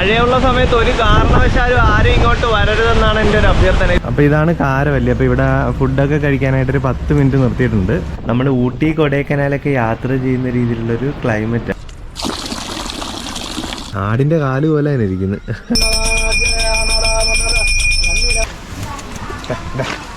മഴയുള്ള സമയത്ത് ഒരു കാരണവശാലും ആരും ഇങ്ങോട്ട് വരരുതെന്നാണ് എന്റെ ഒരു അഭ്യർത്ഥന. അപ്പോൾ ഇതാണ് കാരവല്ലേ. അപ്പോൾ ഇവിടെ ഫുഡൊക്കെ കഴിക്കാനായിട്ട് ഒരു പത്ത് മിനിറ്റ് നിർത്തിയിട്ടുണ്ട്. നമ്മൾ ഊട്ടി കൊടൈക്കനാലൊക്കെ യാത്ര ചെയ്യുന്ന രീതിയിലുള്ള ഒരു ക്ലൈമറ്റ്. ആടിന്റെ കാൽ പോലെ തന്നെ ഇരിക്കുന്നത്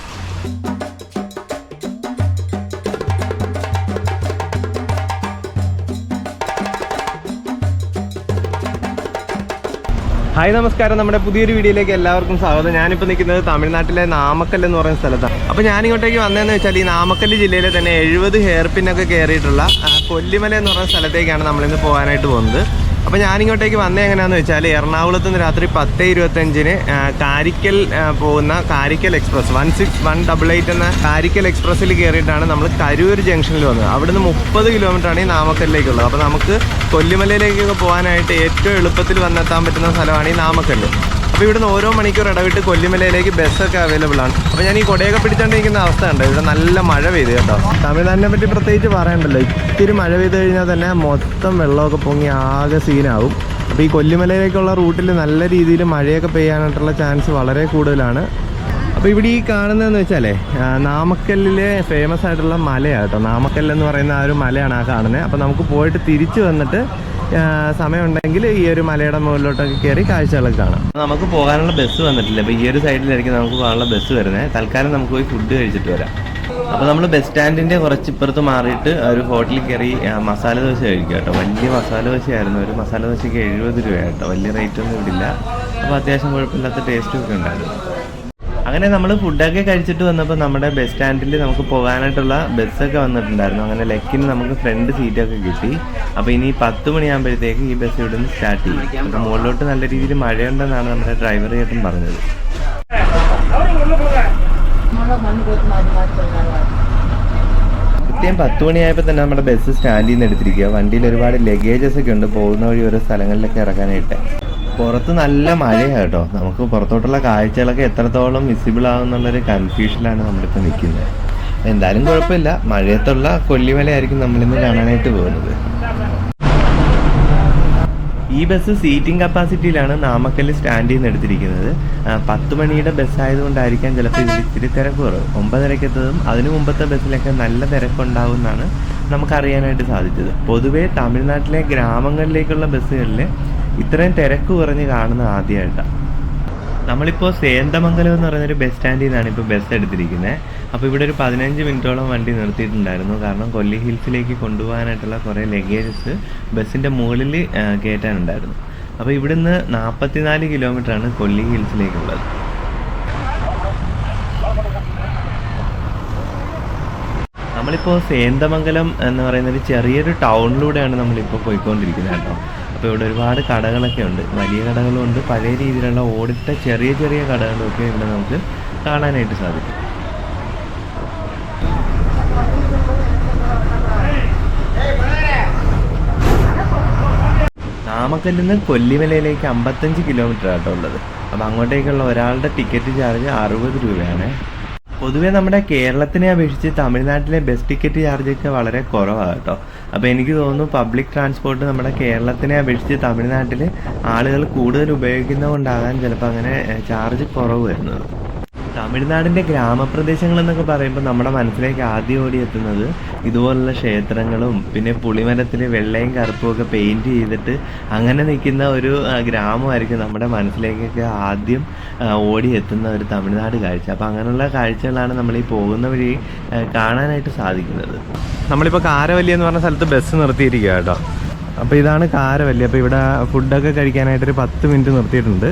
ഹായ് നമസ്കാരം. നമ്മുടെ പുതിയൊരു വീഡിയോയിലേക്ക് എല്ലാവർക്കും സ്വാഗതം. ഞാനിപ്പോൾ നിൽക്കുന്നത് തമിഴ്നാട്ടിലെ നാമക്കൽ എന്ന് പറയുന്ന സ്ഥലത്താണ്. അപ്പോൾ ഞാൻ ഇങ്ങോട്ടേക്ക് വന്നതെന്ന് വെച്ചാൽ ഈ നാമക്കൽ ജില്ലയിലെ തന്നെ എഴുപത് ഹെയർ പിന്നൊക്കെ കയറിയിട്ടുള്ള കൊല്ലിമല എന്ന് പറയുന്ന സ്ഥലത്തേക്കാണ് നമ്മളിന്ന് പോകാനായിട്ട് പോകുന്നത്. അപ്പോൾ ഞാനിങ്ങോട്ടേക്ക് വന്നത് എങ്ങനെയാണെന്ന് വെച്ചാൽ എറണാകുളത്ത് നിന്ന് രാത്രി പത്ത് ഇരുപത്തഞ്ചിന് കാരിക്കൽ പോകുന്ന Karaikal express. One six one double eight എന്ന കാരിക്കൽ എക്സ്പ്രസ്സിൽ കയറിയിട്ടാണ് നമ്മൾ കരൂർ ജംഗ്ഷനിൽ വന്നത്. അവിടുന്ന് മുപ്പത് കിലോമീറ്ററാണ് ഈ നാമക്കല്ലിലേക്കുള്ളത് അപ്പോൾ നമുക്ക് കൊല്ലിമലയിലേക്കൊക്കെ പോകാനായിട്ട് ഏറ്റവും എളുപ്പത്തിൽ വന്നെത്താൻ പറ്റുന്ന സ്ഥലമാണ് ഈ നാമക്കല്ല്. അപ്പോൾ ഇവിടുന്ന് ഓരോ മണിക്കൂർ ഇടവിട്ട് കൊല്ലിമലയിലേക്ക് ബസ്സൊക്കെ അവൈലബിൾ ആണ്. അപ്പോൾ ഞാൻ ഈ കൊടയൊക്കെ അവസ്ഥ ഉണ്ട് ഇവിടെ നല്ല മഴ പെയ്തു കേട്ടോ. തമിഴ്നാടിനെ പറ്റി പ്രത്യേകിച്ച് പറയണ്ടല്ലോ ഇത്തിരി മഴ പെയ്ത് കഴിഞ്ഞാൽ തന്നെ മൊത്തം വെള്ളമൊക്കെ പൊങ്ങി ആകെ സീനാവും. അപ്പോൾ ഈ കൊല്ലിമലയിലേക്കുള്ള റൂട്ടിൽ നല്ല രീതിയിൽ മഴയൊക്കെ പെയ്യാനായിട്ടുള്ള ചാൻസ് വളരെ കൂടുതലാണ്. അപ്പോൾ ഇവിടെ ഈ കാണുന്നതെന്ന് വെച്ചാലേ നാമക്കല്ലിലെ ഫേമസ് ആയിട്ടുള്ള മലയാണ് കേട്ടോ. നാമക്കല്ലെന്ന് പറയുന്ന ആ ഒരു മലയാണ് ആ കാണുന്നത് അപ്പോൾ നമുക്ക് പോയിട്ട് തിരിച്ചു വന്നിട്ട് സമയമുണ്ടെങ്കിൽ ഈ ഒരു മലയുടെ മുകളിലോട്ടൊക്കെ കയറി കാഴ്ചകളൊക്കെ കാണാം. നമുക്ക് പോകാനുള്ള ബസ് വന്നിട്ടില്ല. അപ്പോൾ ഈ ഒരു സൈഡിലായിരിക്കും നമുക്ക് പോകാനുള്ള ബസ് വരുന്നത് തൽക്കാലം നമുക്ക് പോയി ഫുഡ് കഴിച്ചിട്ട് വരാം. അപ്പോൾ നമ്മൾ ബസ് സ്റ്റാൻഡിന്റെ കുറച്ച് ഇപ്പുറത്ത് മാറിയിട്ട് ഒരു ഹോട്ടലിൽ കയറി മസാല ദോശ കഴിക്കുക കേട്ടോ. വലിയ മസാല ദോശയായിരുന്നു. ഒരു മസാല ദോശയ്ക്ക് എഴുപത് രൂപ കേട്ടോ. വലിയ റേറ്റ് ഒന്നും ഇടില്ല അപ്പോൾ അത്യാവശ്യം കുഴപ്പമില്ലാത്ത ടേസ്റ്റും ഒക്കെ ഉണ്ടായിരുന്നു. അങ്ങനെ നമ്മൾ ഫുഡൊക്കെ കഴിച്ചിട്ട് വന്നപ്പോൾ നമ്മുടെ ബസ് സ്റ്റാൻഡിൽ നമുക്ക് പോകാനായിട്ടുള്ള ബസ്സൊക്കെ വന്നിട്ടുണ്ടായിരുന്നു. അങ്ങനെ ലക്കിന് നമുക്ക് ഫ്രണ്ട് സീറ്റൊക്കെ കിട്ടി. അപ്പോൾ ഇനി പത്ത് മണിയാകുമ്പോഴത്തേക്ക് ഈ ബസ് ഇവിടെ നിന്ന് സ്റ്റാർട്ട് ചെയ്യും. അപ്പോൾ മുകളിലോട്ട് നല്ല രീതിയിൽ മഴയുണ്ടെന്നാണ് നമ്മുടെ ഡ്രൈവർ ചേട്ടൻ പറഞ്ഞത്. കൃത്യം പത്ത് മണിയായപ്പോൾ തന്നെ നമ്മുടെ ബസ് സ്റ്റാൻഡിൽ നിന്ന് എടുത്തിരിക്കുക വണ്ടിയിൽ ഒരുപാട് ലഗേജസ് ഒക്കെ ഉണ്ട്. പോകുന്ന വഴി ഓരോ സ്ഥലങ്ങളിലൊക്കെ ഇറക്കാനായിട്ട്. പുറത്ത് നല്ല മഴയാണ് കേട്ടോ. നമുക്ക് പുറത്തോട്ടുള്ള കാഴ്ചകളൊക്കെ എത്രത്തോളം വിസിബിൾ ആകുന്നുള്ളൊരു കൺഫ്യൂഷനിലാണ് നമ്മളിപ്പോൾ നിൽക്കുന്നത്. എന്തായാലും കുഴപ്പമില്ല. മഴയത്തുള്ള കൊല്ലിമലയായിരിക്കും നമ്മളിന്ന് കാണാനായിട്ട് പോകുന്നത്. ഈ ബസ് സീറ്റിംഗ് കപ്പാസിറ്റിയിലാണ് നാമക്കല്ല് സ്റ്റാൻഡിൽ നിന്ന് എടുത്തിരിക്കുന്നത്. പത്ത് മണിയുടെ ബസ് ആയതുകൊണ്ടായിരിക്കാം ചിലപ്പോൾ ഇതിൽ ഇത്തിരി തിരക്ക് കുറവ്. ഒമ്പതരയ്ക്ക് എത്തതും അതിനു മുമ്പത്തെ ബസ്സിലൊക്കെ നല്ല തിരക്കുണ്ടാവും എന്നാണ് നമുക്കറിയാനായിട്ട് സാധിച്ചത്. പൊതുവേ തമിഴ്നാട്ടിലെ ഗ്രാമങ്ങളിലേക്കുള്ള ബസ്സുകളിൽ ഇത്രയും തിരക്ക് കുറഞ്ഞ് കാണുന്നത് ആദ്യമായിട്ടാണ് നമ്മളിപ്പോൾ സേന്തമംഗലം എന്ന് പറയുന്നൊരു ബസ് സ്റ്റാൻഡിൽ നിന്നാണ് ഇപ്പോൾ ബസ് എടുത്തിരിക്കുന്നത് അപ്പോൾ ഇവിടെ ഒരു പതിനഞ്ച് മിനിറ്റോളം വണ്ടി നിർത്തിയിട്ടുണ്ടായിരുന്നു. കാരണം കൊല്ലി ഹിൽസിലേക്ക് കൊണ്ടുപോകാനായിട്ടുള്ള കുറേ ലഗേജസ് ബസ്സിന്റെ മുകളിൽ കയറ്റാനുണ്ടായിരുന്നു അപ്പോൾ ഇവിടുന്ന് നാൽപ്പത്തിനാല് കിലോമീറ്ററാണ് കൊല്ലി ഹിൽസിലേക്കുള്ളത്. നമ്മളിപ്പോൾ സേന്തമംഗലം എന്ന് പറയുന്ന ഒരു ചെറിയൊരു ടൗണിലൂടെയാണ് നമ്മളിപ്പോൾ പോയിക്കൊണ്ടിരിക്കുന്നത് കേട്ടോ. അപ്പോൾ ഇവിടെ ഒരുപാട് കടകളൊക്കെ ഉണ്ട്. വലിയ കടകളും ഉണ്ട്. പഴയ രീതിയിലുള്ള ഓടിട്ട ചെറിയ ചെറിയ കടകളും ഒക്കെ ഇവിടെ നമുക്ക് കാണാനായിട്ട് സാധിക്കും. നാമക്കല്ലിൽ നിന്ന് കൊല്ലിമലയിലേക്ക് അമ്പത്തഞ്ച് കിലോമീറ്റർ ആട്ടോ ഉള്ളത്. അപ്പോൾ അങ്ങോട്ടേക്കുള്ള ഒരാളുടെ ടിക്കറ്റ് ചാർജ് അറുപത് രൂപയാണ്. പൊതുവേ നമ്മുടെ കേരളത്തിനെ അപേക്ഷിച്ച് തമിഴ്നാട്ടിലെ ബസ് ടിക്കറ്റ് ചാർജ് ചാർജൊക്കെ വളരെ കുറവാണ് കേട്ടോ. അപ്പോൾ എനിക്ക് തോന്നുന്നു പബ്ലിക് ട്രാൻസ്പോർട്ട് നമ്മുടെ കേരളത്തിനെ അപേക്ഷിച്ച് തമിഴ്നാട്ടിൽ ആളുകൾ കൂടുതൽ ഉപയോഗിക്കുന്നതുകൊണ്ടാകാൻ ചിലപ്പോൾ അങ്ങനെ ചാർജ് കുറവ് വരുന്നത് തമിഴ്നാടിന്റെ ഗ്രാമപ്രദേശങ്ങൾ എന്നൊക്കെ പറയുമ്പോൾ നമ്മുടെ മനസ്സിലേക്ക് ആദ്യം ഓടി എത്തുന്നത് ഇതുപോലുള്ള ക്ഷേത്രങ്ങളും പിന്നെ പുളിമരത്തിൽ വെള്ളയും കറുപ്പും ഒക്കെ പെയിന്റ് ചെയ്തിട്ട് അങ്ങനെ നിൽക്കുന്ന ഒരു ഗ്രാമമായിരിക്കും നമ്മുടെ മനസ്സിലേക്കൊക്കെ ആദ്യം ഓടി എത്തുന്ന ഒരു തമിഴ്നാട് കാഴ്ച. അപ്പോൾ അങ്ങനെയുള്ള കാഴ്ചകളാണ് നമ്മൾ ഈ പോകുന്ന വഴി കാണാനായിട്ട് സാധിക്കുന്നത്. നമ്മളിപ്പോൾ കാരവല്ലി എന്ന് പറഞ്ഞ സ്ഥലത്ത് ബസ് നിർത്തിയിരിക്കുക കേട്ടോ. അപ്പോൾ ഇതാണ് കാരവല്ലി. അപ്പോൾ ഇവിടെ ഫുഡൊക്കെ കഴിക്കാനായിട്ടൊരു പത്ത് മിനിറ്റ് നിർത്തിയിട്ടുണ്ട്.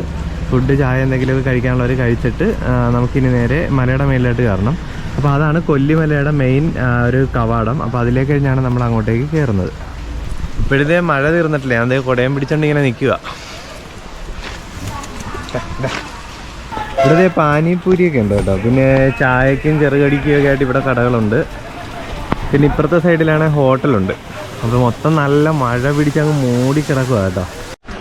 ഫുഡ് ചായ എന്തെങ്കിലുമൊക്കെ കഴിക്കാനുള്ളവർ കഴിച്ചിട്ട് നമുക്കിനി നേരെ മലയുടെ മേലിലോട്ട് കയറണം. അപ്പോൾ അതാണ് കൊല്ലിമലയുടെ മെയിൻ ഒരു കവാടം. അപ്പോൾ അതിലേക്ക് കഴിഞ്ഞാണ് നമ്മൾ അങ്ങോട്ടേക്ക് കയറുന്നത്. ഇപ്പോഴത്തെ മഴ തീർന്നിട്ടില്ല? ഞാൻ കുടയും പിടിച്ചോണ്ട് ഇങ്ങനെ നിൽക്കുക ഇവിടെ പാനിപ്പൂരിയൊക്കെ ഉണ്ട് കേട്ടോ. പിന്നെ ചായക്കും ചെറുകടിക്കും ഒക്കെ ആയിട്ട് ഇവിടെ കടകളുണ്ട്. പിന്നെ ഇപ്പുറത്തെ സൈഡിലാണ് ഹോട്ടലുണ്ട്. അപ്പോൾ മൊത്തം നല്ല മഴ പിടിച്ചങ്ങ് മൂടി കിടക്കുക കേട്ടോ.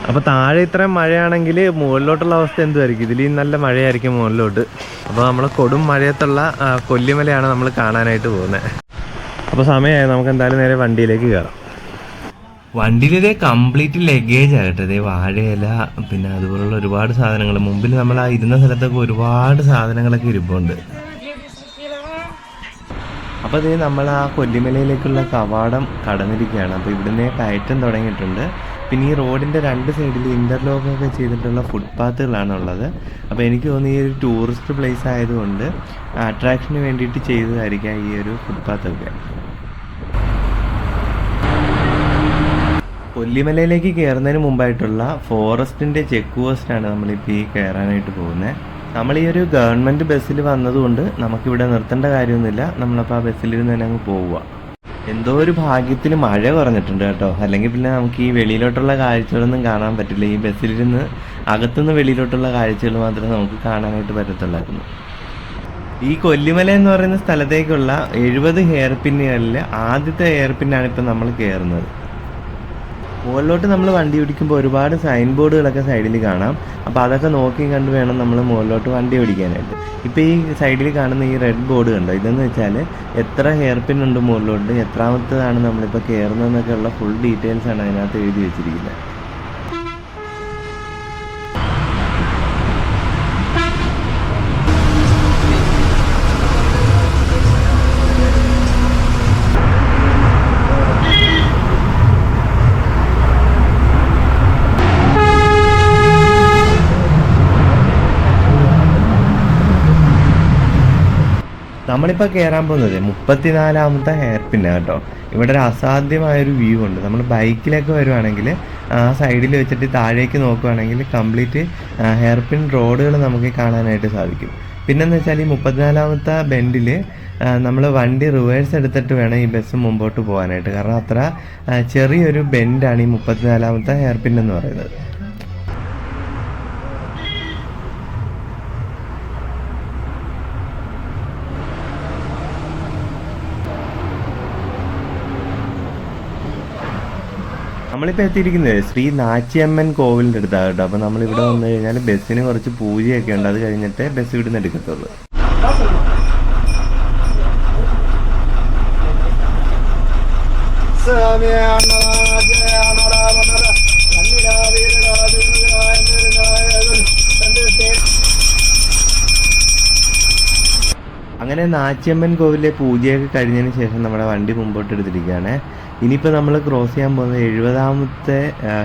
അപ്പോൾ താഴെ ഇത്രയും മഴയാണെങ്കിൽ മുകളിലോട്ടുള്ള അവസ്ഥ എന്തുമായിരിക്കും ഇതിൽ നല്ല മഴയായിരിക്കും മുകളിലോട്ട്. അപ്പോൾ നമ്മൾ കൊടും മഴയത്തുള്ള കൊല്ലിമലയാണ് നമ്മൾ കാണാനായിട്ട് പോകുന്നത് അപ്പോൾ സമയമായി നമുക്ക് എന്തായാലും നേരെ വണ്ടിയിലേക്ക് കയറാം വണ്ടിയിലെ കംപ്ലീറ്റ് ലഗേജ് ആകട്ടെ. ഇതേ വാഴയില പിന്നെ അതുപോലുള്ള ഒരുപാട് സാധനങ്ങൾ മുമ്പിൽ നമ്മൾ ആ ഇരുന്ന സ്ഥലത്തൊക്കെ ഒരുപാട് സാധനങ്ങളൊക്കെ ഇരിപ്പുണ്ട്. അപ്പോൾ ഇതേ നമ്മൾ ആ കൊല്ലിമലയിലേക്കുള്ള കവാടം കടന്നിരിക്കുകയാണ്. അപ്പോൾ ഇവിടുന്ന് കയറ്റം തുടങ്ങിയിട്ടുണ്ട്. പിന്നെ ഈ റോഡിന്റെ രണ്ട് സൈഡിൽ ഇന്റർലോക്കൊക്കെ ചെയ്തിട്ടുള്ള ഫുട്പാത്തുകളാണ് ഉള്ളത് അപ്പോൾ എനിക്ക് തോന്നുന്നു ഈ ഒരു ടൂറിസ്റ്റ് പ്ലേസ് ആയതുകൊണ്ട് അട്രാക്ഷന് വേണ്ടിയിട്ട് ചെയ്തതായിരിക്കാം ഈ ഒരു ഫുട്പാത്തൊക്കെ കൊല്ലിമലയിലേക്ക് കയറുന്നതിന് മുമ്പായിട്ടുള്ള ഫോറസ്റ്റിന്റെ ചെക്ക് പോസ്റ്റാണ് നമ്മളിപ്പോൾ ഈ കയറാനായിട്ട് പോകുന്നത്. നമ്മൾ ഈ ഒരു ഗവൺമെന്റ് ബസ്സിൽ വന്നതുകൊണ്ട് നമുക്കിവിടെ നിർത്തേണ്ട കാര്യമൊന്നുമില്ല. നമ്മളപ്പോൾ ആ ബസ്സിലിരുന്ന് തന്നെ അങ്ങ് പോവുക. എന്തോ ഒരു ഭാഗ്യത്തിൽ മഴ കുറഞ്ഞിട്ടുണ്ട് കേട്ടോ. അല്ലെങ്കിൽ പിന്നെ നമുക്ക് ഈ വെളിയിലോട്ടുള്ള കാഴ്ചകളൊന്നും കാണാൻ പറ്റില്ല. ഈ ബസ്സിലിരുന്ന് അകത്തുനിന്ന് വെളിയിലോട്ടുള്ള കാഴ്ചകൾ മാത്രമേ നമുക്ക് കാണാനായിട്ട് പറ്റത്തുള്ളായിരുന്നു. ഈ കൊല്ലിമല എന്ന് പറയുന്ന സ്ഥലത്തേക്കുള്ള എഴുപത് ഹെയർ പിന്നുകളിൽ ആദ്യത്തെ ഹെയർ പിന്നാണ് ഇപ്പം നമ്മൾ കയറുന്നത്. മുകളിലോട്ട് നമ്മൾ വണ്ടി ഓടിക്കുമ്പോൾ ഒരുപാട് സൈൻ ബോർഡുകളൊക്കെ സൈഡിൽ കാണാം. അപ്പോൾ അതൊക്കെ നോക്കി കണ്ട് വേണം നമ്മൾ മുകളിലോട്ട് വണ്ടി ഓടിക്കാനായിട്ട്. ഇപ്പോൾ ഈ സൈഡിൽ കാണുന്ന ഈ റെഡ് ബോർഡ് കണ്ടോ? ഇതെന്ന് വെച്ചാൽ എത്ര ഹെയർ പിൻ ഉണ്ട് മുകളിലോട്ട് എത്രാമത്തതാണ് നമ്മളിപ്പോൾ കയറുന്നതെന്നൊക്കെ ഉള്ള ഫുൾ ഡീറ്റെയിൽസ് ആണ് അതിനകത്ത് എഴുതി വെച്ചിരിക്കുന്നത്. നമ്മളിപ്പോൾ കയറാൻ പോകുന്നത് മുപ്പത്തിനാലാമത്തെ ഹെയർ പിന്നാണ് കേട്ടോ. ഇവിടെ ഒരു അസാധ്യമായൊരു വ്യൂ ഉണ്ട്. നമ്മൾ ബൈക്കിലൊക്കെ വരുവാണെങ്കിൽ ആ സൈഡിൽ വെച്ചിട്ട് താഴേക്ക് നോക്കുവാണെങ്കിൽ കംപ്ലീറ്റ് ഹെയർ പിൻ റോഡുകൾ നമുക്ക് കാണാനായിട്ട് സാധിക്കും. പിന്നെന്ന് വെച്ചാൽ ഈ മുപ്പത്തിനാലാമത്തെ ബെൻഡിൽ നമ്മൾ വണ്ടി റിവേഴ്സ് എടുത്തിട്ട് വേണം ഈ ബസ് മുമ്പോട്ട് പോകാനായിട്ട്. കാരണം അത്ര ചെറിയൊരു ബെൻഡാണ് ഈ മുപ്പത്തിനാലാമത്തെ ഹെയർ പിൻ എന്ന് പറയുന്നത്. നമ്മളിപ്പോൾ എത്തിയിരിക്കുന്നത് ശ്രീ നാച്ചിയമ്മൻ കോവിലിന്റെ അടുത്താണ് കേട്ടോ അപ്പോൾ നമ്മളിവിടെ വന്നു കഴിഞ്ഞാൽ ബസ്സിന് കുറച്ച് പൂജയൊക്കെ ഉണ്ട്. അത് കഴിഞ്ഞിട്ട് ബസ് ഇവിടുന്ന് എടുക്കത്തുള്ളൂ. അങ്ങനെ നാച്ചിയമ്മൻ കോവിലിലെ പൂജയൊക്കെ കഴിഞ്ഞതിന് ശേഷം നമ്മുടെ വണ്ടി മുമ്പോട്ട് എടുത്തിരിക്കുകയാണ് ഇനിയിപ്പോൾ നമ്മൾ ക്രോസ് ചെയ്യാൻ പോകുന്നത് എഴുപതാമത്തെ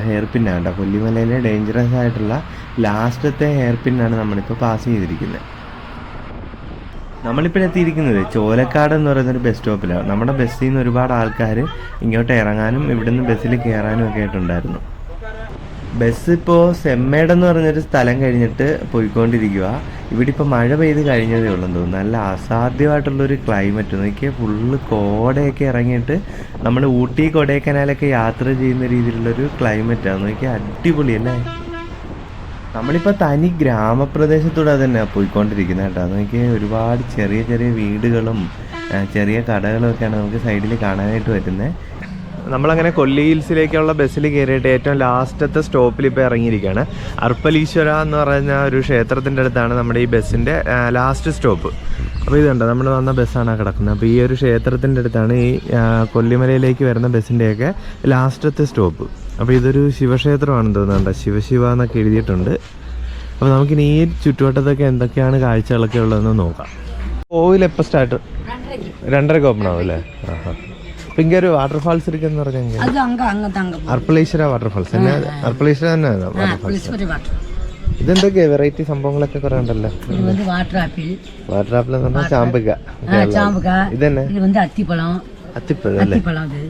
ഹെയർ പിന്നാണ് കേട്ടോ. കൊല്ലിമലയിലെ ഡേഞ്ചറസ് ആയിട്ടുള്ള ലാസ്റ്റത്തെ ഹെയർ പിന്നാണ് നമ്മളിപ്പോൾ പാസ് ചെയ്തിരിക്കുന്നത് നമ്മളിപ്പോൾ എത്തിയിരിക്കുന്നത് ചോലക്കാട് എന്ന് പറയുന്നൊരു ബസ് സ്റ്റോപ്പിലാണ് നമ്മുടെ ബസ്സിൽ നിന്ന് ഒരുപാട് ആൾക്കാർ ഇങ്ങോട്ട് ഇറങ്ങാനും ഇവിടുന്ന് ബസ്സിൽ കയറാനും ഒക്കെ ആയിട്ടുണ്ടായിരുന്നു. ബസ് ഇപ്പോൾ സെമ്മേട് എന്ന് പറഞ്ഞൊരു സ്ഥലം കഴിഞ്ഞിട്ട് പോയിക്കൊണ്ടിരിക്കുക ഇവിടെ ഇപ്പോൾ മഴ പെയ്ത് കഴിഞ്ഞതേ ഉള്ളെന്ന് തോന്നുന്നു. നല്ല അസാധ്യമായിട്ടുള്ളൊരു ക്ലൈമറ്റ്. നോക്കിയാൽ ഫുള്ള് കോടയൊക്കെ ഇറങ്ങിയിട്ട് നമ്മൾ ഊട്ടി കൊടൈക്കനാലൊക്കെ യാത്ര ചെയ്യുന്ന രീതിയിലുള്ളൊരു ക്ലൈമറ്റാണ് നോക്കിയാൽ അടിപൊളി അല്ലേ? നമ്മളിപ്പോൾ തനി ഗ്രാമപ്രദേശത്തൂടെ തന്നെ പോയിക്കൊണ്ടിരിക്കുന്നത് കേട്ടോ. നോക്കിയാൽ ഒരുപാട് ചെറിയ ചെറിയ വീടുകളും ചെറിയ കടകളും ഒക്കെയാണ് നമുക്ക് സൈഡിൽ കാണാനായിട്ട് പറ്റുന്നത് നമ്മളങ്ങനെ കൊല്ലി ഹിൽസിലേക്കുള്ള ബസ്സിൽ കയറിയിട്ട് ഏറ്റവും ലാസ്റ്റത്തെ സ്റ്റോപ്പിൽ ഇപ്പോൾ ഇറങ്ങിയിരിക്കുകയാണ്. അർപ്പലീശ്വര എന്ന് പറഞ്ഞ ഒരു ക്ഷേത്രത്തിന്റെ അടുത്താണ് നമ്മുടെ ഈ ബസ്സിന്റെ ലാസ്റ്റ് സ്റ്റോപ്പ്. അപ്പോൾ ഇതുണ്ട് നമ്മൾ വന്ന ബസ്സാണ് ആ കിടക്കുന്നത്. അപ്പോൾ ഈ ഒരു ക്ഷേത്രത്തിന്റെ അടുത്താണ് ഈ കൊല്ലിമലയിലേക്ക് വരുന്ന ബസ്സിന്റെയൊക്കെ ലാസ്റ്റത്തെ സ്റ്റോപ്പ്. അപ്പോൾ ഇതൊരു ശിവക്ഷേത്രമാണെന്ന് തോന്നുന്നുണ്ട് ശിവശിവ എന്നൊക്കെ എഴുതിയിട്ടുണ്ട്. അപ്പോൾ നമുക്കിനി ഈ ചുറ്റുവട്ടത്തൊക്കെ എന്തൊക്കെയാണ് കാഴ്ചകളൊക്കെ ഉള്ളതെന്ന് നോക്കാം. കോവിൽ എപ്പോൾ സ്റ്റാർട്ട്? രണ്ടരക്ക് ഓപ്പൺ ആവും അല്ലേ? ആഹാ. അപ്പം ഇങ്ങനെ ഒരു വാട്ടർഫാൾസ് ഇരിക്കുന്ന പറഞ്ഞെങ്കിൽ அது அங்க அங்க தாங்க போகும். അർപ്പളേശ്വര വാട്ടർഫാൾസ് തന്നെ അർപ്പളേശ്വര തന്നെ ஆ, വാട്ടർഫാൾസ് புளிஸ்வரி வாட்டர் ഇതെന്തൊക്കെയാ വെറൈറ്റി സംഭവങ്ങളൊക്കെ കുറെ ഉണ്ടല്ലോ இது வந்து வாட்டர் ஆப்பிள் വാട്ടർ ആപ്പിൾ എന്ന് പറഞ്ഞാൽ ചാമ്പക്ക ஆ, சாம்புக்காய் ഇതന്നെ இது வந்து அத்திப்பழம் അത്തിപ്പഴം അല്ലേ அத்திப்பழம் அது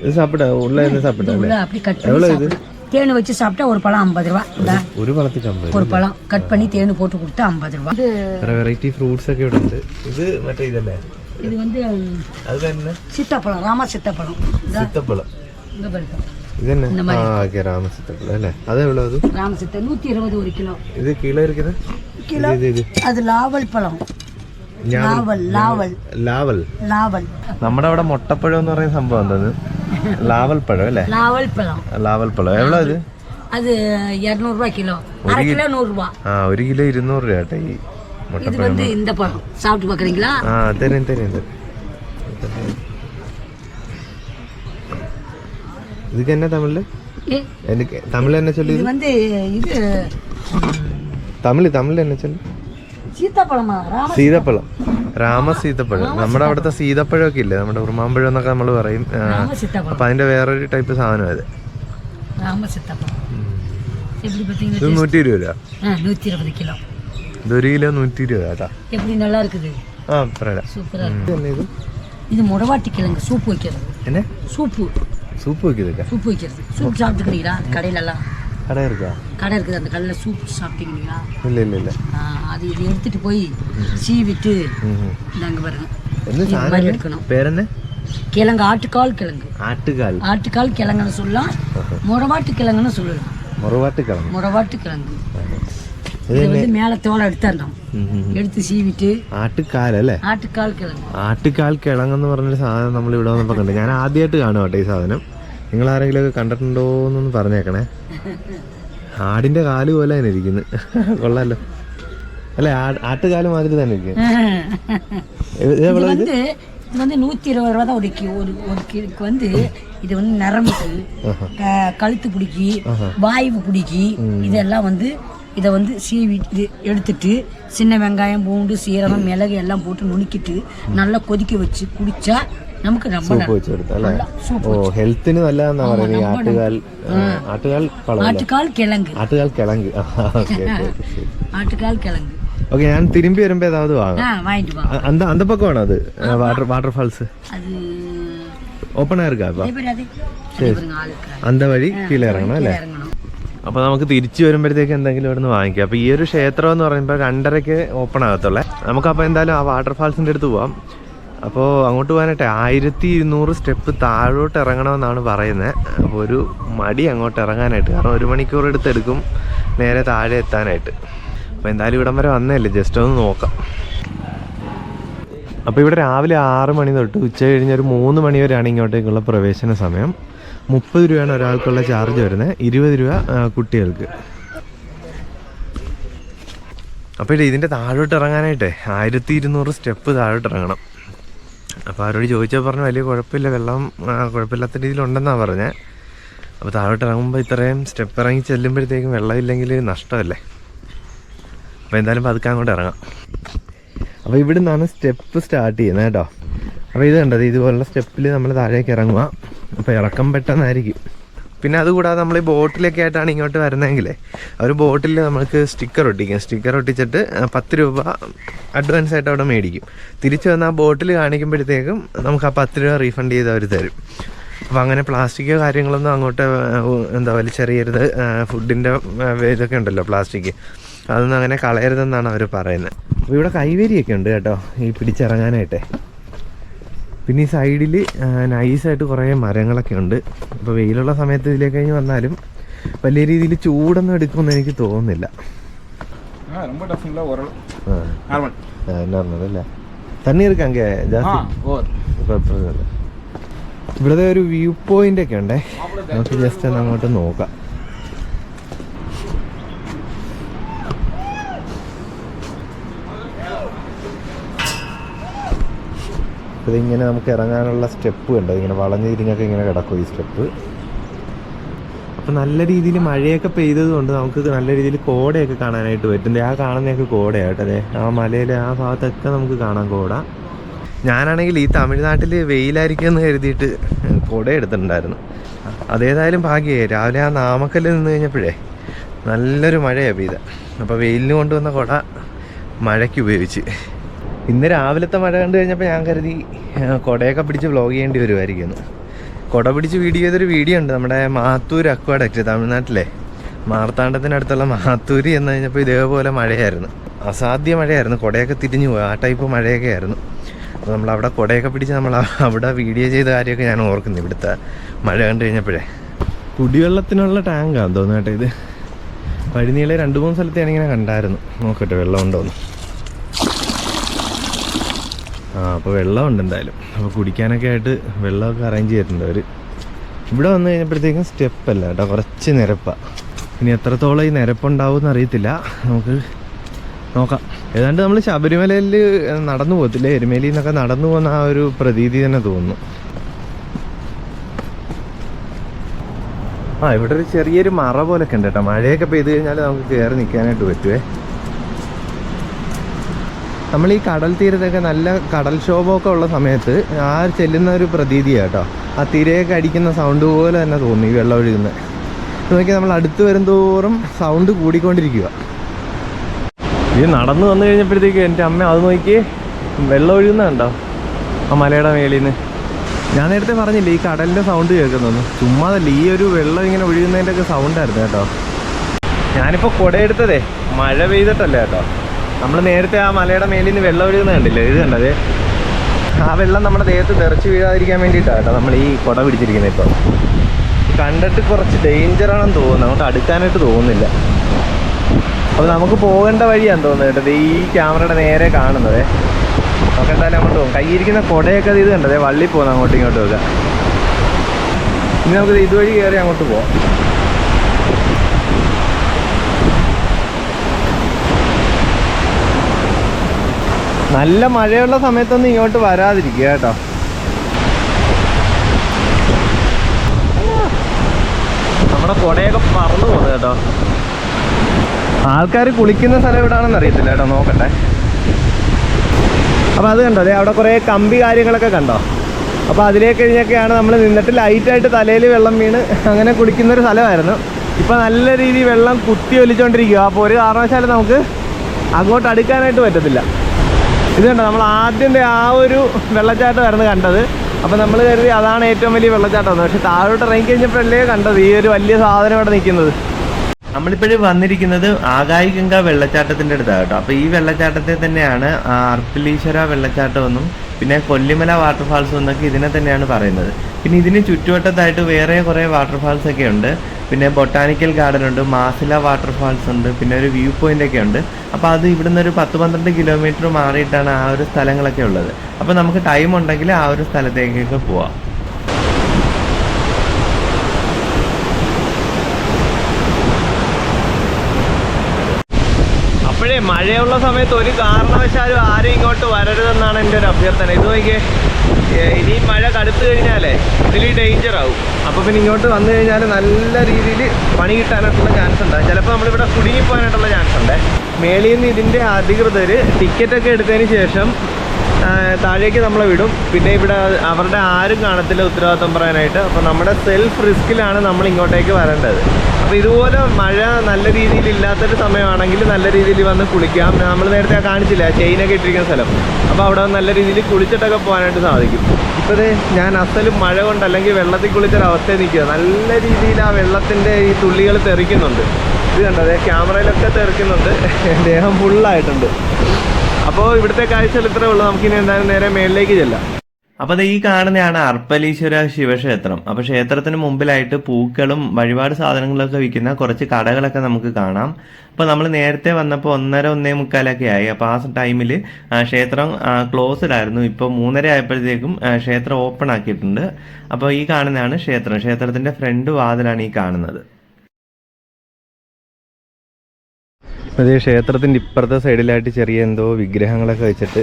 ഇത് സാപ്പിട ഉള്ള എന്ന് സാപ്പിട இது അല്ലേ உள்ள அப்படி கட் பண்ணி சாப்பிடு தேன் வச்சு சாப்பிட்டா ஒரு பழம் ஐம்பது ரூபா இந்த ഒരു വളത്തിൽ ചമ്പത് ஒரு பழம் கட் பண்ணி தேன் போட்டு கொடுத்தா ஐம்பது ரூபா இது വേറെ വെറൈറ്റി ഫ്രൂട്ട്സ് ഒക്കെ ഇവിടെ ഉണ്ട് ഇത് മറ്റേ ഇതല്ലേ இது வந்து അത് തന്നെ சித்தப்பழம் ராமா சித்தப்பழம் இந்த സിത്തപ്പഴം இங்க பாருங்க ഇത് തന്നെ ആ ഓക്കെ രാമസിത്തപ്പഴം അല്ലേ അത് എവിടെ അത് ராம சித்த நூத்தி இருபது ஒரு கிலோ ഇത് കീഴെ ഇരിക്കുന്നത് கிலோ ഇത് ഇത് அது லாவல் பழம் ഞാൻ லாவல் லாவல் ലാവൽ லாவல் നമ്മുടെ അവിടെ മുട്ടപ്പഴം എന്ന് പറയുന്ന സംഭവം എന്താണ് ലാവൽ പഴം അല്ലേ லாவல் பழம் ലാവൽ പഴം എവിടെ ഇത് அது இரநூறுபா கிலோ அரை கிலோ நூறுரூவா ആ ഒരു കിലോ ഇരുന്നൂറ് രൂപ കേട്ടോ ഈ இது മുട്ടപ്പഴം வந்து இந்த பழம் சாப்பிட்டு பார்க்குறீங்களா ആ തരും തരും തരും இதுக்கு என்ன தமிழ்ல ஏ, எனக்கு தமிழ்ல என்ன சொல்லி இது வந்து இது தமிழ് தமிழ்ல என்ன சொல்லി சீத்தாப்பழமா ராம സീതപ്പഴം രാമ സീതപ്പഴം നമ്മുടെ അവിടുത്തെ സീതപ്പഴമൊക്കെ ഇല്ലേ നമ്മുടെ ഉറുമാമ്പഴം എന്നൊക്കെ നമ്മൾ പറയും ആ, ராம சீத்தாப்பழம் അപ്പൊ അതിന്റെ വേറൊരു ടൈപ്പ് സാധനം അത് ராம சீத்தாப்பழம் எப்படி பார்த்தீங்கன்னா ഇത് നൂറ്റി ഇരുപത് രൂപ ஆ நூற்றி இருபது இந்த ஒரு கிலோ நூற்றி இருபதாதா எப்படி நல்லா இருக்குது ஆ பரவாயில்ல சூப்பராக இருக்குது இது இது முடவாட்டி கிழங்கு சூப் வைக்கிறது என்ன சூப்பு சூப்பு வைக்கிறதுக்கா சூப் வைக்கிறது சூப் சாப்பிட்டுக்கிறீங்களா கடையிலலாம் கடை இருக்கா கடை இருக்குது அந்த கடையில் சூப் சாப்பிட்டீங்களா இல்லை இல்லை இல்லை அது இது எடுத்துகிட்டு போய் சீவிட்டு நாங்கள் பாருங்க எடுக்கணும் பேர் என்ன கிழங்கு ஆட்டுக்கால் கிழங்கு ஆட்டுக்கால் ஆட்டுக்கால் கிழங்குன்னு சொல்லலாம் முறவாட்டு கிழங்குன்னு சொல்லலாம் முறவாட்டு கிழங்கு முறவாட்டு கிழங்கு இது வந்து மேலே தோலை எடுத்துடணும் എടുത്ത് സീവിട്ട് ആട്ടുകാൽ അല്ലേ ആട്ടുകാൽ കിഴങ്ങ് ആട്ടുകാൽ കിഴങ്ങെന്ന് പറഞ്ഞൊരു സാധനം നമ്മൾ ഇവിടെ വന്നപ്പോൾ കണ്ടു ഞാൻ ആദ്യമായിട്ട് കാണും കേട്ടോ ഈ സാധനം നിങ്ങൾ ആരെങ്കിലും ഒക്കെ കണ്ടിട്ടുണ്ടോ എന്നൊന്ന് പറഞ്ഞേക്കണേ ആടിന്റെ കാല് പോലെ തന്നെ ഇരിക്കുന്നു കൊള്ളാലോ അല്ലേ ആ- ആട്ടുകാല് മാതിരി തന്നെ ഇരിക്കും இது ഇതെവിടെ ഇത് வந்து இது வந்து நூற்றி இருபது ரூபா தான் ஒரு கி ஒரு ஒரு கிக்கு வந்து இது வந்து நரம்புக்கு க- கழுத்து பிடிக்கி வாய்வு பிடிக்கி இதெல்லாம் வந்து இதை வந்து சீவி இது எடுத்துட்டு சின்ன வெங்காயம் பூண்டு சீரகம் மிளகு எல்லாம் போட்டு நுணுக்கிட்டு நல்லா கொதிக்க வச்சு കുടിച്ചാ നമുക്ക് ரொம்ப സൂപ്പ് വെച്ച് കൊടുത്ത അല്ലേ ഓ ഹെൽത്തിന് നല്ലതാന്നാ പറയുന്നത് ഈ ആട്ടുകാൽ ആ, ആട്ടുകാൽ കൊള്ളാം ஆட்டுக்கால் கிழங்கு ആട്ടുകാൽ കിളങ്ക് ഓക്കെ ஆட்டுக்கால் கிழங்கு ഓക്കെ ഞാൻ തിരുമ്പി വരുമ്പോ ഏതാവത് വാങ്ങാം ஆ வாங்கிட்டு வா അ- അന്ത അന്ത പക്കമാണോ അത് വാട്ടർ വാട്ടർ ഫാൾസ് அது ഓപ്പൺ ആയിരിക്കാ അപ്പൊ அதே பேர் அதே அதே பாருங்க ஆளுக்கு അന്ത വഴി കീഴേ ഇറങ്ങണം അല്ലേ இறங்கணும் അപ്പോൾ നമുക്ക് തിരിച്ചു വരുമ്പോഴത്തേക്ക് എന്തെങ്കിലും ഇവിടെ നിന്ന് വാങ്ങിക്കാം. അപ്പോൾ ഈ ഒരു ക്ഷേത്രം എന്ന് പറയുമ്പോൾ രണ്ടരയ്ക്ക് ഓപ്പൺ ആകത്തുള്ളേ. നമുക്കപ്പോൾ എന്തായാലും ആ വാട്ടർഫാൾസിന്റെ അടുത്ത് പോവാം. അപ്പോൾ അങ്ങോട്ട് പോകാനായിട്ട് ആയിരത്തി ഇരുന്നൂറ് സ്റ്റെപ്പ് താഴോട്ട് ഇറങ്ങണമെന്നാണ് പറയുന്നത് അപ്പോൾ ഒരു മടി അങ്ങോട്ട് ഇറങ്ങാനായിട്ട്. കാരണം ഒരു മണിക്കൂർ എടുത്തെടുക്കും നേരെ താഴെ എത്താനായിട്ട്. അപ്പോൾ എന്തായാലും ഇവിടം വരെ വന്നതല്ലേ? ജസ്റ്റ് ഒന്ന് നോക്കാം. അപ്പോൾ ഇവിടെ രാവിലെ ആറ് മണി തൊട്ട് ഉച്ച കഴിഞ്ഞ് ഒരു മൂന്ന് മണി വരെയാണ് ഇങ്ങോട്ടേക്കുള്ള പ്രവേശന സമയം. മുപ്പത് രൂപയാണ് ഒരാൾക്കുള്ള ചാർജ് വരുന്നത്. ഇരുപത് രൂപ കുട്ടികൾക്ക്. അപ്പോൾ ഇതിന്റെ താഴോട്ട് ഇറങ്ങാനായിട്ടേ ആയിരത്തി ഇരുന്നൂറ് സ്റ്റെപ്പ് താഴോട്ട് ഇറങ്ങണം. അപ്പോൾ അവരോട് ചോദിച്ചാൽ പറഞ്ഞു വലിയ കുഴപ്പമില്ല വെള്ളം കുഴപ്പമില്ലാത്ത രീതിയിലുണ്ടെന്നാണ് പറഞ്ഞത് അപ്പോൾ താഴോട്ട് ഇറങ്ങുമ്പോൾ ഇത്രയും സ്റ്റെപ്പ് ഇറങ്ങി ചെല്ലുമ്പോഴത്തേക്കും വെള്ളമില്ലെങ്കിൽ നഷ്ടമല്ലേ? അപ്പോൾ എന്തായാലും പതുക്കെ അങ്ങോട്ട് ഇറങ്ങാം. അപ്പോൾ ഇവിടെ നിന്നാണ് സ്റ്റെപ്പ് സ്റ്റാർട്ട് ചെയ്യുന്നത് കേട്ടോ. അപ്പോൾ ഇത് കണ്ടത് ഇതുപോലുള്ള സ്റ്റെപ്പിൽ നമ്മൾ താഴേക്ക് ഇറങ്ങുക അപ്പോൾ ഇറക്കം പെട്ടെന്നായിരിക്കും. പിന്നെ അതുകൂടാതെ നമ്മൾ ബോട്ടിലൊക്കെ ആയിട്ടാണ് ഇങ്ങോട്ട് വരുന്നതെങ്കിലേ ഒരു ബോട്ടിൽ നമുക്ക് സ്റ്റിക്കർ ഒട്ടിക്കും. സ്റ്റിക്കർ ഒട്ടിച്ചിട്ട് പത്ത് രൂപ അഡ്വാൻസ് ആയിട്ട് അവിടെ മേടിക്കും. തിരിച്ചു വന്ന് ആ ബോട്ടിൽ കാണിക്കുമ്പോഴത്തേക്കും നമുക്ക് ആ പത്ത് രൂപ റീഫണ്ട് ചെയ്ത് അവർ തരും. അപ്പോൾ അങ്ങനെ പ്ലാസ്റ്റിക്കോ കാര്യങ്ങളൊന്നും അങ്ങോട്ട് എന്താ വലിച്ചെറിയരുത് ഫുഡിന്റെ ഇതൊക്കെ ഉണ്ടല്ലോ പ്ലാസ്റ്റിക്. അതൊന്നും അങ്ങനെ കളയരുതെന്നാണ് അവർ പറയുന്നത്. അപ്പോൾ ഇവിടെ കൈവരിയൊക്കെ ഉണ്ട് കേട്ടോ ഈ പിടിച്ചിറങ്ങാനായിട്ടേ. പിന്നെ ഈ സൈഡിൽ നൈസായിട്ട് കുറേ മരങ്ങളൊക്കെ ഉണ്ട്. അപ്പോൾ വെയിലുള്ള സമയത്ത് ഇതിലേക്ക് കഴിഞ്ഞ് വന്നാലും വലിയ രീതിയിൽ ചൂടൊന്നും എടുക്കുമെന്ന് എനിക്ക് തോന്നുന്നില്ല. ഇവിടെ ഒരു വ്യൂ പോയിന്റ് ഒക്കെ ഉണ്ടേ. നമുക്ക് ജസ്റ്റ് ഒന്ന് അങ്ങോട്ട് നോക്കാം. ഇതിങ്ങനെ നമുക്ക് ഇറങ്ങാനുള്ള സ്റ്റെപ്പ് ഉണ്ട് ഇങ്ങനെ വളഞ്ഞ് തിരിഞ്ഞൊക്കെ ഇങ്ങനെ കിടക്കും ഈ സ്റ്റെപ്പ്. അപ്പം നല്ല രീതിയിൽ മഴയൊക്കെ പെയ്തത് കൊണ്ട് നമുക്ക് നല്ല രീതിയിൽ കോടയൊക്കെ കാണാനായിട്ട് പറ്റും. ആ കാണുന്നതൊക്കെ കോടയാട്ടോ ആ മലയിലെ ആ ഭാഗത്തൊക്കെ നമുക്ക് കാണാം കോട. ഞാനാണെങ്കിൽ ഈ തമിഴ്നാട്ടിൽ വെയിലായിരിക്കും എന്ന് കരുതിയിട്ട് കോട എടുത്തിട്ടുണ്ടായിരുന്നു. അതേതായാലും ഭാഗ്യമായി രാവിലെ ആ നാമക്കല്ലിൽ നിന്ന് കഴിഞ്ഞപ്പോഴേ നല്ലൊരു മഴയാണ് പെയ്ത. അപ്പോൾ വെയിലിന് കൊണ്ടുവന്ന കുട മഴയ്ക്ക് ഉപയോഗിച്ച്. ഇന്ന് രാവിലത്തെ മഴ കണ്ടു കഴിഞ്ഞപ്പോൾ ഞാൻ കരുതി കുടയൊക്കെ പിടിച്ച് വ്ലോഗ് ചെയ്യേണ്ടി വരുമായിരിക്കും കുട പിടിച്ച് വീഡിയോ ചെയ്തൊരു വീഡിയോ ഉണ്ട് നമ്മുടെ മാത്തൂർ അക്വാഡക്റ്റ് തമിഴ്നാട്ടിലെ. മാർത്താണ്ഡത്തിനടുത്തുള്ള മാത്തൂര് എന്ന് കഴിഞ്ഞപ്പോൾ ഇതേപോലെ മഴയായിരുന്നു. അസാധ്യ മഴയായിരുന്നു കുടയൊക്കെ തിരിഞ്ഞു പോയി. ആ ടൈപ്പ് മഴയൊക്കെ ആയിരുന്നു. അപ്പോൾ നമ്മൾ അവിടെ കുടയൊക്കെ പിടിച്ച് നമ്മൾ അവിടെ വീഡിയോ ചെയ്ത കാര്യമൊക്കെ ഞാൻ ഓർക്കുന്നു ഇവിടുത്തെ മഴ കണ്ടു കഴിഞ്ഞപ്പോഴേ. കുടിവെള്ളത്തിനുള്ള ടാങ്കാണ് തോന്നുന്നു കേട്ടോ ഇത്. വഴിനീളെ രണ്ട് മൂന്ന് സ്ഥലത്ത് ഞാനിങ്ങനെ കണ്ടായിരുന്നു. നോക്കട്ടെ വെള്ളം ഉണ്ടോന്ന്. അപ്പോൾ വെള്ളമുണ്ട് എന്തായാലും. അപ്പോൾ കുടിക്കാനൊക്കെ ആയിട്ട് വെള്ളമൊക്കെ അറേഞ്ച് ചെയ്തിട്ടുണ്ട് അവർ ഇവിടെ വന്നു കഴിഞ്ഞപ്പോഴത്തേക്കും സ്റ്റെപ്പല്ല കേട്ടോ കുറച്ച് നിരപ്പാണ് ഇനി എത്രത്തോളം ഈ നിരപ്പുണ്ടാവും എന്നറിയത്തില്ല. നമുക്ക് നോക്കാം. ഏതാണ്ട് നമ്മൾ ശബരിമലയിൽ നടന്നു പോകത്തില്ലേ? എരുമേലിയിൽ നിന്നൊക്കെ നടന്നു പോകുന്ന ആ ഒരു പ്രതീതി തന്നെ തോന്നുന്നു. ആ ഇവിടെ ഒരു ചെറിയൊരു മറ പോലൊക്കെ ഉണ്ട് കേട്ടോ. മഴയൊക്കെ പെയ്ത് കഴിഞ്ഞാൽ നമുക്ക് കയറി നിൽക്കാനായിട്ട് പറ്റുമേ നമ്മൾ ഈ കടൽ തീരത്തൊക്കെ നല്ല കടൽക്ഷോഭമൊക്കെ ഉള്ള സമയത്ത് ആ ചെല്ലുന്ന ഒരു പ്രതീതിയാണ് കേട്ടോ ആ തിരയൊക്കെ അടിക്കുന്ന സൗണ്ട് പോലെ തന്നെ തോന്നി ഈ വെള്ളം ഒഴുകുന്നത് നോക്കി നമ്മൾ അടുത്ത് വരും തോറും സൗണ്ട് കൂടിക്കൊണ്ടിരിക്കുക. ഇത് നടന്നു വന്നു കഴിഞ്ഞപ്പോഴത്തേക്ക് എന്റെ അമ്മ അത് നോക്കി വെള്ളം ഒഴുകുന്നുണ്ടോ ആ മലയുടെ മേളിൽ നിന്ന് ഞാൻ നേരത്തെ പറഞ്ഞില്ലേ ഈ കടലിന്റെ സൗണ്ട് കേൾക്കുന്നു ചുമ്മാതല്ല ഈ ഒരു വെള്ളം ഇങ്ങനെ ഒഴുകുന്നതിന്റെ ഒക്കെ സൗണ്ടായിരുന്നു കേട്ടോ. ഞാനിപ്പോൾ കുടയെടുത്തതേ മഴ പെയ്തിട്ടല്ല കേട്ടോ. നമ്മൾ നേരത്തെ ആ മലയുടെ മേലിൽ നിന്ന് വെള്ളം ഒഴുകുന്നത് കണ്ടില്ലേ? ഇത് കണ്ടത് ആ വെള്ളം നമ്മുടെ ദേഹത്ത് തെറിച്ച് വീഴാതിരിക്കാൻ വേണ്ടിയിട്ടാണ് കേട്ടോ നമ്മൾ ഈ കുട പിടിച്ചിരിക്കുന്നത് ഇപ്പോൾ കണ്ടിട്ട് കുറച്ച് ഡേഞ്ചറാണെന്ന് തോന്നുന്നു. നമുക്ക് അടുക്കാനായിട്ട് തോന്നുന്നില്ല. അപ്പോൾ നമുക്ക് പോകേണ്ട വഴിയാന്ന് തോന്നുന്നത് കേട്ടത് ഈ ക്യാമറയുടെ നേരെ കാണുന്നത്. നമുക്ക് എന്തായാലും അങ്ങോട്ട് പോകും. കയ്യിരിക്കുന്ന കുടയൊക്കെ ഇത് കണ്ടത് വള്ളി പോകുന്ന അങ്ങോട്ടും ഇങ്ങോട്ടും ഒക്കെ. ഇനി നമുക്ക് ഇതുവഴി കയറി അങ്ങോട്ട് പോവാം. നല്ല മഴയുള്ള സമയത്തൊന്നും ഇങ്ങോട്ട് വരാതിരിക്കുക കേട്ടോ. നമ്മുടെ കുടയൊക്കെ പറന്നു പോകുന്നത് കേട്ടോ. ആൾക്കാർ കുളിക്കുന്ന സ്ഥലം എവിടാണെന്ന് അറിയത്തില്ല കേട്ടോ നോക്കട്ടെ. അപ്പോൾ അത് കണ്ടോ അതെ അവിടെ കുറേ കമ്പി കാര്യങ്ങളൊക്കെ കണ്ടോ? അപ്പോൾ അതിലേക്ക് കഴിഞ്ഞൊക്കെയാണ് നമ്മൾ നിന്നിട്ട് ലൈറ്റായിട്ട് തലയിൽ വെള്ളം വീണ് അങ്ങനെ കുളിക്കുന്ന ഒരു സ്ഥലമായിരുന്നു. ഇപ്പോൾ നല്ല രീതിയിൽ വെള്ളം കുത്തി ഒലിച്ചുകൊണ്ടിരിക്കുക അപ്പോൾ ഒരു കാരണവശാലും നമുക്ക് അങ്ങോട്ട് അടുക്കാനായിട്ട് പറ്റത്തില്ല. ഇത് നമ്മൾ ആദ്യത്തെ ആ ഒരു വെള്ളച്ചാട്ടമായിരുന്നു കണ്ടത്. അപ്പോൾ നമ്മൾ കരുതി അതാണ് ഏറ്റവും വലിയ വെള്ളച്ചാട്ടം പക്ഷെ താഴോട്ട് ഇറങ്ങി കഴിഞ്ഞപ്പോഴല്ലേ കണ്ടത് ഈ ഒരു വലിയ സാധനം ഇവിടെ നിൽക്കുന്നത്. നമ്മളിപ്പോഴും വന്നിരിക്കുന്നത് ആകായി ഗംഗ വെള്ളച്ചാട്ടത്തിന്റെ അടുത്താണ് അപ്പോൾ ഈ വെള്ളച്ചാട്ടത്തെ തന്നെയാണ് അർപ്പിലീശ്വര വെള്ളച്ചാട്ടം എന്നും പിന്നെ കൊല്ലിമല വാട്ടർഫാൾസ് എന്നൊക്കെ ഇതിനെ തന്നെയാണ് പറയുന്നത്. പിന്നെ ഇതിന് ചുറ്റുവട്ടത്തായിട്ട് വേറെ കുറേ വാട്ടർഫാൾസ് ഒക്കെ ഉണ്ട്. പിന്നെ ബൊട്ടാനിക്കൽ ഗാർഡൻ ഉണ്ട് മാസില വാട്ടർഫാൾസ് ഉണ്ട് പിന്നെ ഒരു വ്യൂ പോയിന്റ് ഒക്കെ ഉണ്ട്. അപ്പോൾ അത് ഇവിടുന്ന് ഒരു പത്ത് പന്ത്രണ്ട് കിലോമീറ്റർ മാറിയിട്ടാണ് ആ ഒരു സ്ഥലങ്ങളൊക്കെ ഉള്ളത്. അപ്പോൾ നമുക്ക് ടൈം ഉണ്ടെങ്കിൽ ആ ഒരു സ്ഥലത്തേക്കൊക്കെ പോവാം. അപ്പോഴേ മഴയുള്ള സമയത്ത് ഒരു കാരണവശാലും ആരും ഇങ്ങോട്ട് വരരുതെന്നാണ് എന്റെ ഒരു അഭ്യർത്ഥന. ഇത് നോക്കിയേ ഇനി മഴ കടുത്തു കഴിഞ്ഞാലേ ഇതിൽ ഡേഞ്ചർ ആവും. അപ്പോൾ പിന്നെ ഇങ്ങോട്ട് വന്നു കഴിഞ്ഞാൽ നല്ല രീതിയിൽ പണി കിട്ടാനായിട്ടുള്ള ചാൻസ് ഉണ്ട്. ചിലപ്പോൾ നമ്മളിവിടെ കുടുങ്ങിപ്പോകാനായിട്ടുള്ള ചാൻസ് ഉണ്ട്. മേളിൽ നിന്ന് ഇതിന്റെ അധികൃതർ ടിക്കറ്റൊക്കെ എടുത്തതിന് ശേഷം താഴേക്ക് നമ്മളെ വിടും. പിന്നെ ഇവിടെ അവരുടെ ആരും കാണത്തില്ല ഉത്തരവാദിത്തം പറയാനായിട്ട്. അപ്പോൾ നമ്മുടെ സെൽഫ് റിസ്കിലാണ് നമ്മൾ ഇങ്ങോട്ടേക്ക് വരേണ്ടത്. അപ്പോൾ ഇതുപോലെ മഴ നല്ല രീതിയിൽ ഇല്ലാത്തൊരു സമയമാണെങ്കിൽ നല്ല രീതിയിൽ വന്ന് കുളിക്കാം. നമ്മൾ നേരത്തെ കാണിച്ചില്ല ചെയിനൊക്കെ ഇട്ടിരിക്കുന്ന സ്ഥലം. അപ്പോൾ അവിടെ നല്ല രീതിയിൽ കുളിച്ചിട്ടൊക്കെ പോകാനായിട്ട് സാധിക്കും. ഇപ്പോഴേ ഞാൻ അസലും മഴ കൊണ്ട് അല്ലെങ്കിൽ വെള്ളത്തിൽ കുളിച്ചൊരവസ്ഥയിൽ നിൽക്കുക. നല്ല രീതിയിൽ ആ വെള്ളത്തിന്റെ ഈ തുള്ളികൾ തെറിക്കുന്നുണ്ട്. ഇത് കണ്ടത് ക്യാമറയിലൊക്കെ തെറിക്കുന്നുണ്ട്. ദേഹം ഫുള്ളായിട്ടുണ്ട് അപ്പോൾ ഇവിടുത്തെ കാഴ്ചകൾ ഇത്രേ ഉള്ളൂ. നമുക്കിനി എന്തായാലും നേരെ മേളിലേക്ക് ചെല്ലാം. അപ്പോൾ അത് ഈ കാണുന്നതാണ് അർപ്പലീശ്വര ശിവക്ഷേത്രം. അപ്പൊ ക്ഷേത്രത്തിന് മുമ്പിലായിട്ട് പൂക്കളും വഴിപാട് സാധനങ്ങളൊക്കെ വിൽക്കുന്ന കുറച്ച് കടകളൊക്കെ നമുക്ക് കാണാം. അപ്പൊ നമ്മൾ നേരത്തെ വന്നപ്പോൾ ഒന്നര ഒന്നേ മുക്കാലൊക്കെ ആയി. അപ്പൊ ആ ടൈമിൽ ക്ഷേത്രം ക്ലോസ്ഡ് ആയിരുന്നു ഇപ്പോൾ മൂന്നര ആയപ്പോഴത്തേക്കും ക്ഷേത്രം ഓപ്പൺ ആക്കിയിട്ടുണ്ട്. അപ്പോൾ ഈ കാണുന്നതാണ് ക്ഷേത്രം. ക്ഷേത്രത്തിന്റെ ഫ്രണ്ട് വാതിലാണ് ഈ കാണുന്നത്. അതേ ക്ഷേത്രത്തിന്റെ ഇപ്പുറത്തെ സൈഡിലായിട്ട് ചെറിയ എന്തോ വിഗ്രഹങ്ങളൊക്കെ വെച്ചിട്ട്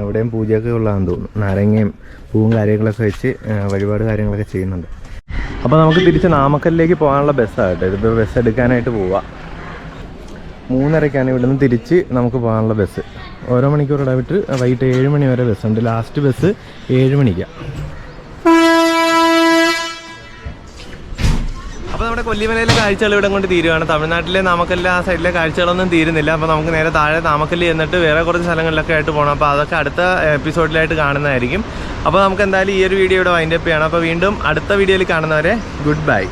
അവിടെയും പൂജയൊക്കെ ഉള്ളതാണെന്ന് തോന്നുന്നു. നാരങ്ങയും പൂവും കാര്യങ്ങളൊക്കെ വെച്ച് വഴിപാട് കാര്യങ്ങളൊക്കെ ചെയ്യുന്നുണ്ട്. അപ്പോൾ നമുക്ക് തിരിച്ച് നാമക്കല്ലിലേക്ക് പോകാനുള്ള ബസ്സാണ് ഇതിപ്പോൾ ബസ് എടുക്കാനായിട്ട് പോവാം. മൂന്നരയ്ക്കാണ് ഇവിടുന്ന് തിരിച്ച് നമുക്ക് പോകാനുള്ള ബസ്. ഓരോ മണിക്കൂർ ഇടവിട്ട് വൈകിട്ട് ഏഴ് മണി വരെ ബസ്സുണ്ട്. ലാസ്റ്റ് ബസ് ഏഴ് മണിക്കാണ് നമ്മുടെ കൊല്ലിമലയിലെ കാഴ്ചകൾ ഇവിടെ കൊണ്ട് തീരുവാണ്. തമിഴ്നാട്ടിലെ നാമക്കല്ല് ആ സൈഡിലെ കാഴ്ചകളൊന്നും തീരുന്നില്ല. അപ്പോൾ നമുക്ക് നേരെ താഴെ നാമക്കല്ല് എന്നിട്ട് വേറെ കുറച്ച് സ്ഥലങ്ങളിലൊക്കെ ആയിട്ട് പോകണം അപ്പോൾ അതൊക്കെ അടുത്ത എപ്പിസോഡിലായിട്ട് കാണുന്നതായിരിക്കും. അപ്പോൾ നമുക്ക് എന്തായാലും ഈ ഒരു വീഡിയോ ഇവിടെ വൈൻഡപ്പ് ചെയ്യണം. അപ്പോൾ വീണ്ടും അടുത്ത വീഡിയോയിൽ കാണുന്നവരെ ഗുഡ് ബൈ